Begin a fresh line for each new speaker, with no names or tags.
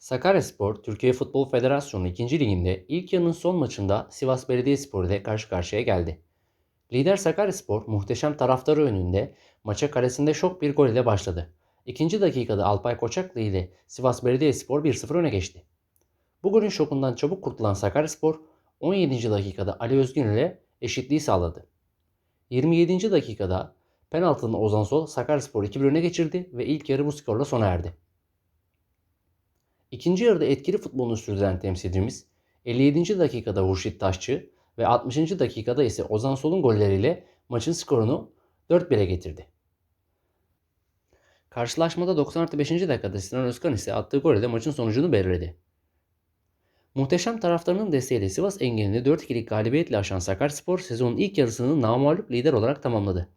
Sakaryaspor, Türkiye Futbol Federasyonu 2. Liginde ilk yarının son maçında Sivas Belediyespor ile karşı karşıya geldi. Lider Sakaryaspor muhteşem taraftarı önünde maça kalesinde şok bir gol ile başladı. İkinci dakikada Alpay Koçaklı ile Sivas Belediyespor 1-0 öne geçti. Bu golün şokundan çabuk kurtulan Sakaryaspor 17. dakikada Ali Özgün ile eşitliği sağladı. 27. dakikada penaltının Ozan Sol Sakaryaspor 2-1 öne geçirdi ve ilk yarı bu skorla sona erdi. İkinci yarıda etkili futbolunu sürdüren temsilcimiz 57. dakikada Hurşit Taşçı ve 60. dakikada ise Ozan Sol'un golleriyle maçın skorunu 4-1'e getirdi. Karşılaşmada 95. dakikada Sinan Özkan ise attığı gol ile maçın sonucunu belirledi. Muhteşem taraftarının desteğiyle Sivas engelini 4-2'lik galibiyetle aşan Sakaryaspor sezonun ilk yarısını namağlup lider olarak tamamladı.